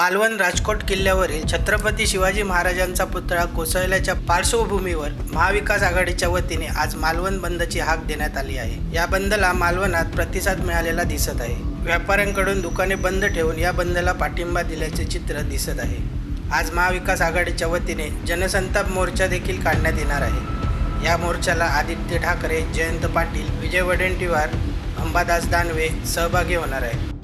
मालवण राजकोट किल्ल्यावरील छत्रपती शिवाजी महाराजांचा पुतळा कोसळल्याच्या पार्श्वभूमीवर महाविकास आघाडीच्या वतीने आज मालवण बंदची हाक देण्यात आली आहे. या बंदला मालवणात प्रतिसाद मिळालेला दिसत आहे. व्यापाऱ्यांकडून दुकाने बंद ठेवून या बंदला पाठिंबा दिल्याचे चित्र दिसत आहे. आज महाविकास आघाडीच्या वतीने जनसंताप मोर्चा देखील काढण्यात येणार आहे. या मोर्चाला आदित्य ठाकरे जयंत पाटील विजय वडेंटीवार अंबादास दानवे सहभागी होणार आहे